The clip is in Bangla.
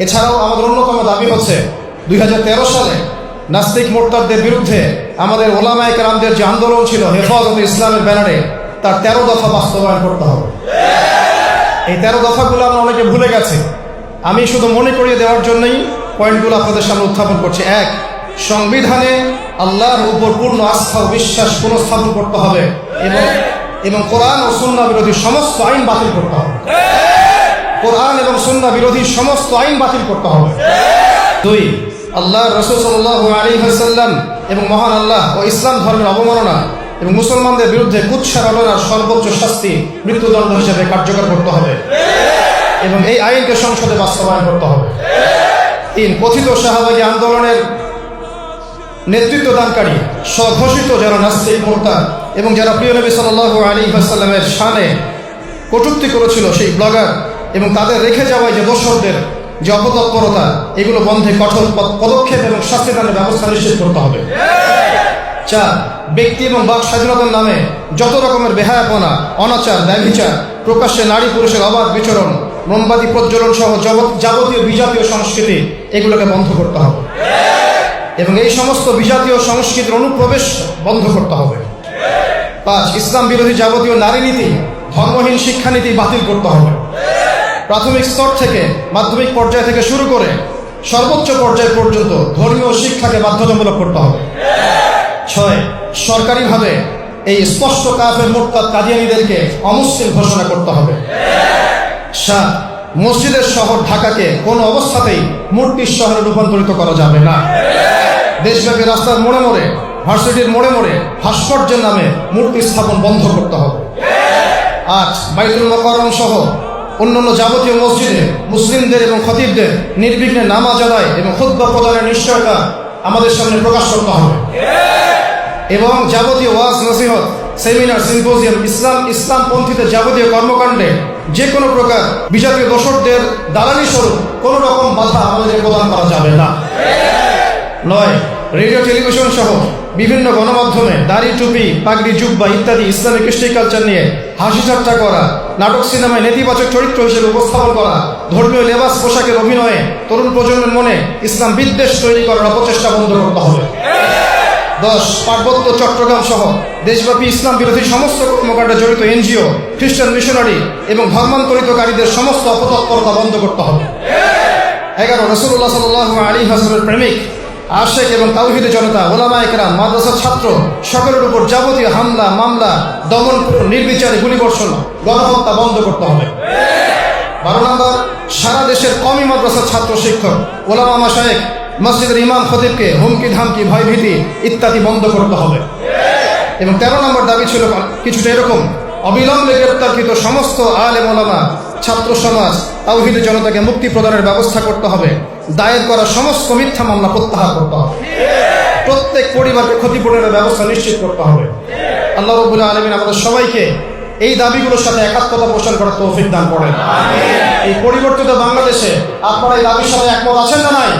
এছাড়াও আমাদের অন্যতম দাবি হচ্ছে দুই হাজার তেরো সালে নাস্তিক মোর্তাদের বিরুদ্ধে আমাদের ওলামায় কেরামদের যে আন্দোলন ছিল হেফাজত ইসলামের ব্যানারে, তার তেরো দফা বাস্তবায়ন করতে হবে। এই তেরো দফাগুলো আমরা অনেকে ভুলে গেছি। আমি শুধু মনে করিয়ে দেওয়ার জন্যই পয়েন্টগুলো আপনাদের সামনে উত্থাপন করছি। এক, সংবিধানে আল্লাহর উপর পূর্ণ আস্থা ও বিশ্বাস পুনঃস্থাপন করতে হবে এবং এবং কোরআন ও সুন্না বিরোধী সমস্ত আইন বাতিল করতে হবে। কোরআন এবং সুন্না বিরোধী সমস্ত আইন বাতিল করতে হবে। দুই, আল্লাহ রসুল সাল্লাহ আলী এবং মহান আল্লাহ ও ইসলাম ধর্মের অবমাননা এবং মুসলমানদের বিরুদ্ধে অলনার সর্বোচ্চ শাস্তি মৃত্যুদণ্ড হিসেবে কার্যকর করতে হবে এবং এই আইনকে সংসদে বাস্তবায়ন করতে হবে। তিন, কথিত শাহবাগী আন্দোলনের নেতৃত্ব দানকারী স্বঘোষিত যারা নাস্তিক মোর্তা এবং যারা প্রিয় নবী সাল্লাহ আলী আসাল্লামের শানে কটূক্তি করেছিল সেই ব্লগার এবং তাদের রেখে যাওয়ায় যে দোসরদের যে অপতৎপরতা, এগুলো বন্ধে কঠোর পদ- পদক্ষেপ এবং শাস্তিদানের ব্যবস্থা নিশ্চিত করতে হবে। চার ব্যক্তি এবং বাক স্বাধীনতার নামে যত রকমের বেহায়াপনা, অনাচার, ব্যভিচার, প্রকাশ্যে নারী পুরুষের অবাধ বিচরণ, মোমবাতি প্রজ্বলন সহ যাবতীয় বিজাতীয় সংস্কৃতি, এগুলোকে বন্ধ করতে হবে। এবং এই সমস্ত বিজাতীয় সংস্কৃতির অনুপ্রবেশ বন্ধ করতে হবে। পাঁচ, ইসলাম বিরোধী যাবতীয় নারী নীতি ধর্মহীন শিক্ষানীতি বাতিল করতে হবে। প্রাথমিক স্তর থেকে মাধ্যমিক পর্যায় থেকে শুরু করে সর্বোচ্চ পর্যায় পর্যন্ত ধর্মীয় শিক্ষাকে বাধ্যতামূলক করতে হবে। ছয়, সরকারিভাবে এই স্পষ্ট কাফের মোটকাত কাদিয়ানিদেরকে অমুসলিম ঘোষণা করতে হবে। সাত, মসজিদের শহর ঢাকাকে কোনো অবস্থাতেই মূর্তির শহরে রূপান্তরিত করা যাবে না। দেশব্যাপী রাস্তার মোড়ে মোড়ে, ভার্সিটির মোড়ে মোড়ে ভাস্কর্যের নামে মূর্তি স্থাপন বন্ধ করতে হবে। আজ বাইতুল মকরম সহ অন্যান্য যাবতীয় মসজিদে মুসলিমদের এবং খতিবদের নির্বিঘ্নে নামাজ আদায় এবং খুদ্া প্রদানের নিশ্চয়তা আমাদের সামনে প্রকাশ করতে হবে। এবং যাবতীয় ওয়াজ, নসিহত, সেমিনার, সিম্পোজিয়াম, ইসলাম ইসলাম পন্থীদের যাবতীয় কর্মকাণ্ডে যে কোনো প্রকার বিজাতীয় দোষরদের দালালি স্বরূপ কোনো রকম বাধা আমাদের প্রদান করা যাবে না। নয়, রেডিও, টেলিভিশন সহ বিভিন্ন গণমাধ্যমে দাড়ি, টুপি, পাগড়ি, জুব্বা ইত্যাদি ইসলামিক কৃষ্টি কালচার নিয়ে হাসি ঠাট্টা করা, নাটক সিনেমায় নেতিবাচক চরিত্র হিসেবে উপস্থাপন করা, ধর্মীয় লেবাস পোশাকের অভিনয়ে, তরুণ প্রজন্মের মনে ইসলাম বিদ্বেষ তৈরি করার অপচেষ্টা বন্ধ করতে হবে। দশ, পার্বত্য চট্টগ্রাম সহ দেশব্যাপী ইসলাম বিরোধী সমস্ত কর্মকাণ্ডে জড়িত এনজিও, খ্রিস্টান মিশনারি এবং ধর্মান্তরিতকারীদের সমস্ত অপতৎপরতা বন্ধ করতে হবে। এগারো রসুল্লাহ সাল আলী হাসনের প্রেমিক আশেক এবং তাওহিদ জনতা ওলামা একরাম মাদ্রাসার ছাত্র, সকলের উপর যাবতীয় হামলা, মামলা, দমন নির্বিচারে গুলিবর্ষণ গণহত্যা বন্ধ করতে হবে। বারো নম্বর, সারা দেশের কমি মাদ্রাসার ছাত্র, শিক্ষক, ওলামা মাসায়েক মসজিদের ইমাম খতিবকে হুমকি ধামকি, ভয়ভীতি ইত্যাদি বন্ধ করতে হবে। এবং তেরো নম্বর দাবি ছিল কিছুটা এরকম, অবিলম্বে গ্রেপ্তারকৃত সমস্ত আলেম ওলামা ছাত্র সমাজ, তাওহিদ জনতাকে মুক্তি প্রদানের ব্যবস্থা করতে হবে। দায়ের করা সমস্ত মিথ্যা মামলা প্রত্যাহার করতে হবে। প্রত্যেক পরিবারকে ক্ষতিপূরণের ব্যবস্থা নিশ্চিত করতে হবে। আল্লাহ রবুল্লাহ আলমিন আমাদের সবাইকে এই দাবিগুলোর সাথে একাত্মতা পোষণ করার তৌফিক দান করেন। এই পরিবর্তিত বাংলাদেশে আপনারা এই দাবির সাথে একমত আছেন না নাই?